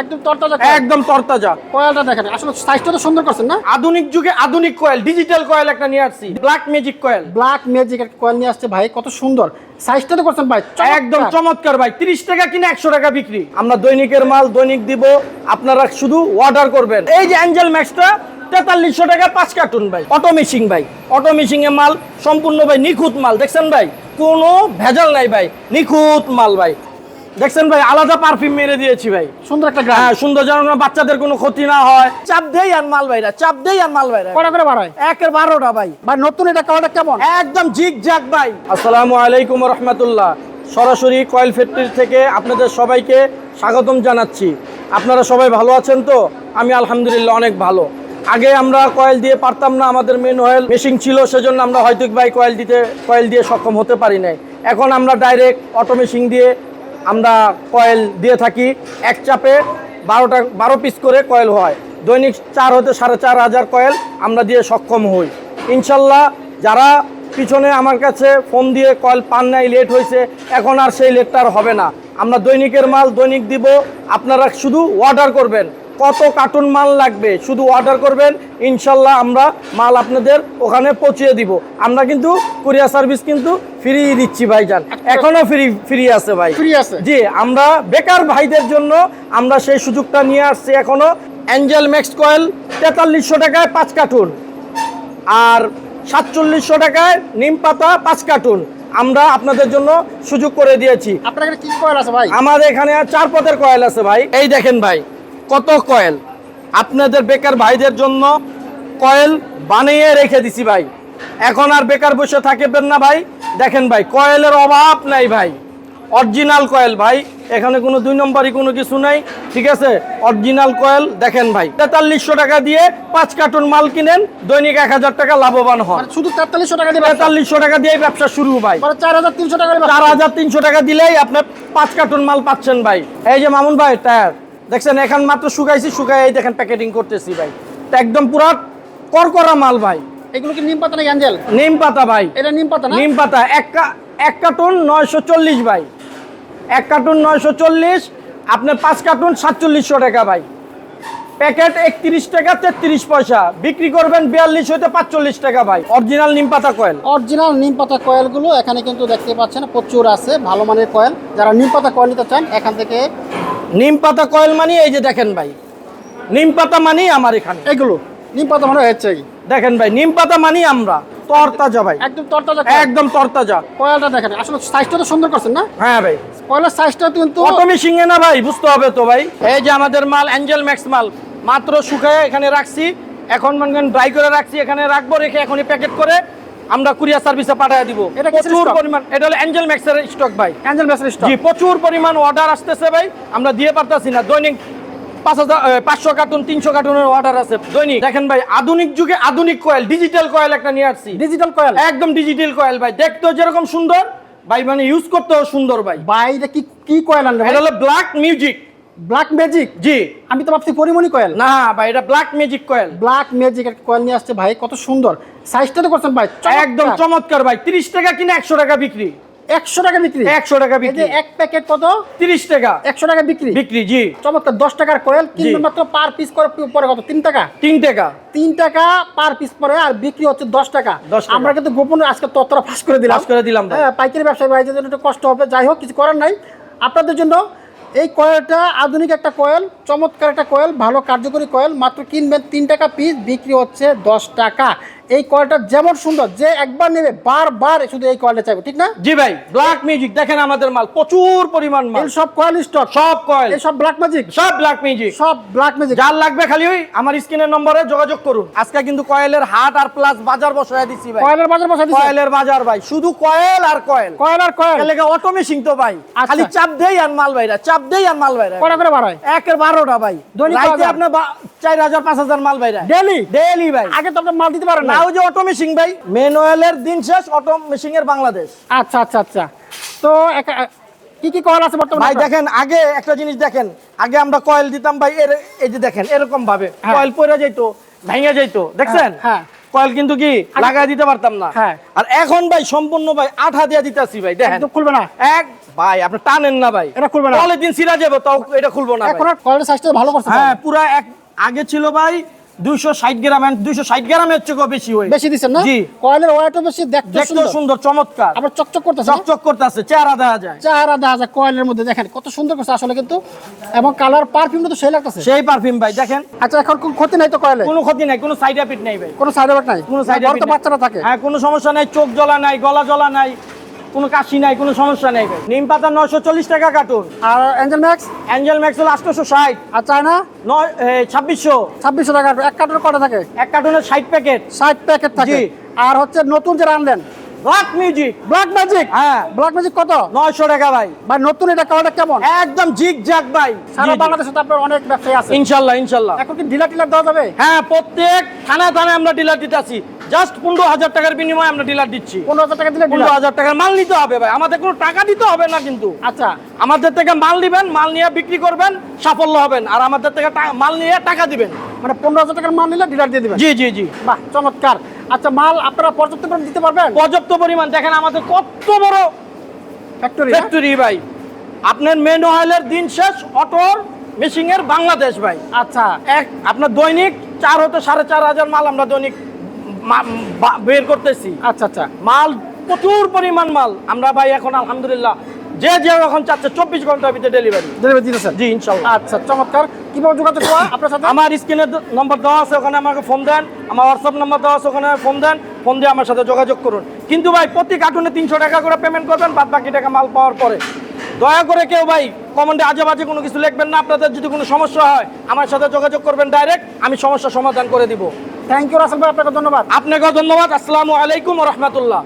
একদম তরতাজা একদম তরতাজা। কয়েলটা দেখেন আসলে সাইজটা তো সুন্দর করছেন না? আধুনিক যুগে আধুনিক কয়েল ডিজিটাল কয়েল একটা নিয়ে আসছি black magic coil black magic একটা কয়েল নিয়ে আসছে ভাই কত সুন্দর। সাইজটা তো করছেন ভাই একদম চমৎকার ভাই তিরিশ টাকা কিনে একশো টাকা বিক্রি। আমরা দৈনিকের মাল দৈনিক দিব আপনারা শুধু অর্ডার করবেন। এই যে অ্যাঞ্জেল ম্যাক্সটা তেতাল্লিশশো টাকা পাঁচ কার্টুন ভাই। অটো মেশিং ভাই অটো মেশিং এ মাল সম্পূর্ণ ভাই নিখুঁত মাল দেখছেন ভাই? কোনো ভেজাল নাই ভাই নিখুঁত মাল ভাই। দেখছেন ভাই আলাদা পারফিউম মেরে দিয়েছি ভাই। সুন্দর একটা গ্রাম। হ্যাঁ সুন্দর যেন না বাচ্চাদের কোনো ক্ষতি না হয়। চাপ দেই আর মাল ভাইরা চাপ দেই আর মাল ভাইরা। কটা করে বাড়ায়? একের বারোটা ভাই। ভাই নতুন এটা কয়টা কেমন? একদম ঝিক ঝাক ভাই। আসসালামু আলাইকুম রহমতুল্লাহ সরাসরি কয়েল ফ্যাক্টরি থেকে আপনাদের সবাইকে স্বাগতম জানাচ্ছি। আপনারা সবাই ভালো আছেন তো? আমি আলহামদুলিল্লাহ অনেক ভালো। আগে আমরা কয়েল দিয়ে পারতাম না আমাদের মেন অয়েল মেশিন ছিল সেজন্য আমরা হয়তো ভাই কয়েল দিতে কয়েল দিয়ে সক্ষম হতে পারি নাই। এখন আমরা ডাইরেক্ট অটো মেশিন দিয়ে আমরা কয়েল দিয়ে থাকি। এক চাপে বারোটা, বারো পিস করে কয়েল হয়। দৈনিক চার হতে সাড়ে চার হাজার কয়েল আমরা দিয়ে সক্ষম হই। ইনশাল্লাহ যারা পিছনে আমার কাছে ফোন দিয়ে কয়েল পান নাই লেট হয়েছে এখন আর সেই লেটটা আর হবে না। আমরা দৈনিকের মাল দৈনিক দিব, আপনারা শুধু অর্ডার করবেন। কত কার্টুন মাল লাগবে শুধু অর্ডার করবেন ইনশাল্লাহ আমরা মাল আপনাদের ওখানে পৌঁছিয়ে দিব। আমরা কিন্তু কুরিয়ার সার্ভিস কিন্তু ফ্রি দিচ্ছি ভাইজান। এখনও ফ্রি ফ্রি আছে ভাই। ফ্রি আছে? জি আমরা বেকার ভাইদের জন্য আমরা সেই সুযোগটা নিয়ে আসছি এখনও। অ্যাঞ্জেল ম্যাক্স কয়েল তেতাল্লিশশো টাকায় পাঁচ কার্টুন আর সাতচল্লিশশো টাকায় নিম পাতা পাঁচ কার্টুন আমরা আপনাদের জন্য সুযোগ করে দিয়েছি। আপনার কি কয়েল আছে ভাই? আমাদের এখানে চার পদের কয়েল আছে ভাই। এই দেখেন ভাই। কত কয়েল? আপনাদের বেকার ভাইদের জন্য কয়েল বানিয়ে রেখে দিছি ভাই। এখন আর বেকার বসে থাকবেন না ভাই। দেখেন ভাই কয়েলের অভাব নাই ভাই। অরিজিনাল কয়েল ভাই এখানে কোনো দুই নম্বরই কোনো কিছু নাই ঠিক আছে? অরিজিনাল কয়েল দেখেন ভাই তেতাল্লিশশো টাকা দিয়ে পাঁচ কার্টুন মাল কিনেন দৈনিক এক হাজার টাকা লাভবান হন। মানে শুধু তেতাল্লিশশো টাকা দিয়ে তেতাল্লিশশো টাকা দিয়ে ব্যবসা শুরু ভাই। মানে চার হাজার তিনশো টাকা চার হাজার তিনশো টাকা দিলেই আপনি পাঁচ কার্টুন মাল পাচ্ছেন ভাই। এই যে মামুন ভাই টায়ার। দেখছেন এখন মাত্র শুকাইছি শুকাই এই দেখেন প্যাকেটিং করতেছি ভাই। তা একদম পুরা করকরা মাল ভাই। এগুলো কি নিম পাতা নাকি অ্যাঞ্জেল? নিম পাতা ভাই। এটা নিম পাতা না? নিম পাতা। এক এক কার্টুন নয়শো চল্লিশ ভাই। এক কার্টুন নয়শো চল্লিশ আপনার পাঁচ কার্টুন সাতচল্লিশশো টাকা ভাই। প্যাকেট একত্রিশ টাকা তেত্রিশ পয়সা। বিক্রি করবেন বিয়াল্লিশ হইতে পাঁচচল্লিশ টাকা ভাই। অরিজিনাল নিম পাতা কয়েল। অরিজিনাল নিম পাতা কয়েলগুলো এখানে কিন্তু দেখতে পাচ্ছেন প্রচুর আছে ভালো মানের কয়েল। যারা নিম পাতা কয়েল নিতে চান এখান থেকে নিম পাতা কয়েল মানি এই যে দেখেন ভাই। নিম পাতা মানি আমার এখানে। এগুলো? নিম পাতা মনে হচ্ছে দেখেন ভাই নিম পাতা মানি আমরা তরতাজা ভাই। একদম তরতাজা একদম তরতাজা। কয়েলটা দেখেন আসলে সাইজটা তো সুন্দর করছেন না? হ্যাঁ ভাই। কয়েলের সাইজটা কিন্তু অটো মেশিং না ভাই বুঝতে হবে তো ভাই। এই যে আমাদের মাল অ্যাঞ্জেল ম্যাক্স মাল। মাত্র শুকায় এখানে রাখছি। এখন মনে ড্রাই করে রাখছি এখানে রাখব রেখে এখনই প্যাকেট করে আমরা কুরিয়ার সার্ভিসে পাঠিয়ে দিব। এটা প্রচুর পরিমাণ এটা হলো অ্যাঞ্জেল ম্যাক্সের স্টক ভাই। অ্যাঞ্জেল মেসের জি প্রচুর পরিমাণ অর্ডার আসতেছে ভাই। আমরা দিয়ে পারতাছি না। দৈনিক পাঁচ হাজার পাঁচশো কার্টুন তিনশো কার্টুনের অর্ডার আছে। দৈনিক দেখেন ভাই আধুনিক যুগে আধুনিক কয়েল ডিজিটাল কয়েল একটা নিয়ে আসছি। ডিজিটাল কয়েল একদম ডিজিটাল কয়েল ভাই। দেখতেও যেরকম সুন্দর ভাই মানে ইউজ করতেও সুন্দর ভাই। বাইরে কি কি কয়েল আনবে এটা হলো ব্ল্যাক মিউজিক ব্ল্যাক ম্যাজিক জি। আমি তো ভাবছি পরিমণি কয়েল। না ভাই এটা black magic coil. Black magic একটা কয়েল নিয়ে আসছে ভাই কত সুন্দর। সাইজটা তো করছেন ভাই একদম চমৎকার ভাই তিরিশ টাকা কিনে একশো টাকা বিক্রি। একশো টাকা বিক্রি? একশো টাকা বিক্রি। এক প্যাকেট কত? তিরিশ টাকা। একশো টাকা বিক্রি? বিক্রি জি। চমৎকার দশ টাকার কয়েল কিনবে মাত্র পার পিস করে পরে কত? তিন টাকা? তিন টাকা। তিন টাকা পার পিস পরে আর বিক্রি হচ্ছে দশ টাকা। 10 আমরা কিন্তু গোপনে আজকে ততটা ফাঁস করে দিলাম। ফাঁস করে দিলাম হ্যাঁ পাইকারি ব্যবসায়ী ভাইদের জন্য একটু কষ্ট হবে যাই হোক কিছু করার নাই। আপনাদের জন্য এই কয়েলটা আধুনিক একটা কয়েল, চমৎকার একটা কয়েল, ভালো কার্যকরী কয়েল, মাত্র কিনবেন তিন টাকা পিস বিক্রি হচ্ছে দশ টাকা। এই কয়েলটা যেমন সুন্দর যে একবার নেবে বারবার শুধু এই কয়েলটা চাইবে ঠিক না? জি ভাই ব্ল্যাক মিউজিক দেখেন আমাদের মাল প্রচুর পরিমাণ মাল। সব কয়েল স্টক সব কয়েল এই সব ব্ল্যাক ম্যাজিক সব ব্ল্যাক মিউজিক সব ব্ল্যাক ম্যাজিক যার লাগবে খালি ওই আমার স্ক্রিনের নম্বরে যোগাযোগ করুন। আজকে কিন্তু কয়েলের হাট আর প্লাস বাজার বসায় দিচ্ছি ভাই। কয়েলের বাজার বসা দিচ্ছে কয়েলের বাজার ভাই শুধু কয়েল আর কয়েল। কয়েল আর কয়েল। এলাকা অটো মেশিন তো ভাই? আচ্ছা। খালি চাপ দেই আর মাল ভাইরা চাপ দেই আর মাল ভাইরা। কটা করে বাড়ায়? একের বারোটা ভাই। রাইতে আপনার চার হাজার পাঁচ হাজার মাল ভাইরা ডেলি ভাই। আগে তো আপনি মাল দিতে পারেন না যে অটো মেশিন ভাই। ম্যানুয়ালের দিন শেষ অটো মেশিন এর বাংলাদেশ। আচ্ছা আচ্ছা আচ্ছা। তো কি কি কয়েল আছে বর্তমানে ভাই দেখেন আগে একটা জিনিস দেখেন। আগে আমরা কয়েল দিতাম ভাই এর এই যে দেখেন এরকম ভাবে হ্যাঁ। কয়েল পড়ে যাইতো ভেঙে যাইতো দেখছেন? হ্যাঁ। কয়েল কিন্তু কি লাগাই দিতে পারতাম না। হ্যাঁ। আর এখন ভাই সম্পূর্ণ ভাই আঠা দিয়ে দিতেছি ভাই দেখেন। খুলবে না। এক ভাই আপনি টানেন না ভাই। এটা খুলবে না? দিন সিরা যাবে তাও এটা খুলবো না এখন কয়েলের সাইজটা ভালো করছে হ্যাঁ পুরা এক আগে ছিল ভাই দুইশো ষাট গ্রাম দুইশো ষাট গ্রামের চেয়েও বেশি হয়ে বেশি দিচ্ছেন না? জি। কয়েলের ওয়েটও বেশি দেখতে সুন্দর। সুন্দর চমৎকার। আবার চকচক করতেছে চকচক করতে চেহারা দেখা যায়। চেহারা দেখা যায় কয়েলের মধ্যে দেখেন কত সুন্দর করছে আসলে কিন্তু। এবং কালার পারফিউমটা তো সেই লাগতেছে। সেই পারফিউম ভাই দেখেন। আচ্ছা এখন কোনো ক্ষতি নাই তো কয়েলে? কোনো ক্ষতি নাই কোনো সাইড এফেক্ট নাই ভাই। কোনো সাইড এফেক্ট নাই? কোনো সাইড ঘরে বাচ্চারা থাকে। হ্যাঁ কোনো সমস্যা নাই চোখ জ্বলা নাই গলা জ্বলা নাই। কোনো কাশি নাই কোনো সমস্যা নাই নিম পাতা নয়শো চল্লিশ টাকা কার্টুন। আর এঞ্জেল ম্যাক্স অ্যাঞ্জেল ম্যাক্স হলো আটশোশো ষাট আর চায়না? নয় ছাব্বিশশো। ছাব্বিশশো টাকা এক কার্টুন কটা থাকে? এক কার্টুনের ষাট প্যাকেট। ষাট প্যাকেট থাকে। আর হচ্ছে নতুন যে আনলেন ব্ল্যাক মিউজিক ব্ল্যাক ম্যাজিক হ্যাঁ। ব্ল্যাক ম্যাজিক কত? নয়শো টাকা ভাই। ভাই নতুন এটা কালারটা কেমন? একদম জিগ জাগ ভাই। সারা বাংলাদেশে তো আপনার অনেক ব্যবসায়ী আছে। ইনশাল্লাহ ইনশাল্লাহ। এখন কি ডিলার টিলার দেওয়া যাবে? হ্যাঁ প্রত্যেক থানায় থানায় আমরা ডিলার দিতে আছি। জাস্ট পনেরো হাজার টাকার বিনিময়ে আমরা ডিলার দিচ্ছি। পনেরো হাজার টাকা দিলে পনেরো হাজার টাকার মাল নিতে হবে ভাই। আমাদের কোনো টাকা দিতে হবে না কিন্তু। আচ্ছা। আমাদের থেকে মাল দিবেন মাল নিয়ে বিক্রি করবেন সাফল্য হবেন। আর আমাদের থেকে মাল নিয়ে টাকা দিবেন। মানে পনেরো হাজার টাকার মাল নিলে ডিলার দিয়ে দিবেন? জি জি জি। বাহ চমৎকার। আচ্ছা মাল আপনারা পর্যাপ্ত পরিমাণ দিতে পারবেন? পর্যাপ্ত পরিমাণ। দেখেন আমাদের কত বড় ফ্যাক্টরি ফ্যাক্টরি ভাই। আপনার মেন অয়েলের দিন শেষ অটোর মেশিং এর বাংলাদেশ ভাই। আচ্ছা। এক আপনার দৈনিক চার হতে সাড়ে চার হাজার মাল আমরা দৈনিক বের করতেছি। আচ্ছা আচ্ছা। মাল প্রচুর পরিমাণ মাল। আমরা ভাই এখন আলহামদুলিল্লাহ যে যে এখন চাচ্ছে চব্বিশ ঘণ্টার ভিতরে ডেলিভারি ডেলিভারি দিতেছেন জি ইনশাল্লাহ। আচ্ছা চমৎকার। কীভাবে যোগাযোগ করা আপনার সাথে? আমার স্ক্রিনের নম্বর দেওয়া আছে ওখানে আমাকে ফোন দেন। আমার হোয়াটসঅ্যাপ নম্বর দেওয়া আছে ওখানে ফোন দেন। ফোন দিয়ে আমার সাথে যোগাযোগ করুন। কিন্তু ভাই প্রতি কার্টুনে তিনশো টাকা করে পেমেন্ট করবেন বাদ বাকি টাকা মাল পাওয়ার পরে। দয়া করে কেউ ভাই কমেন্টে আজে বাজে কোনো কিছু লিখবেন না। আপনাদের যদি কোনো সমস্যা হয় আমার সাথে যোগাযোগ করবেন ডাইরেক্ট আমি সমস্যা সমাধান করে দিব। থ্যাংক ইউ রাসেল ভাই আপনাকে ধন্যবাদ। আপনাকেও ধন্যবাদ। আসসালামু আলাইকুম রহমতুল্লাহ।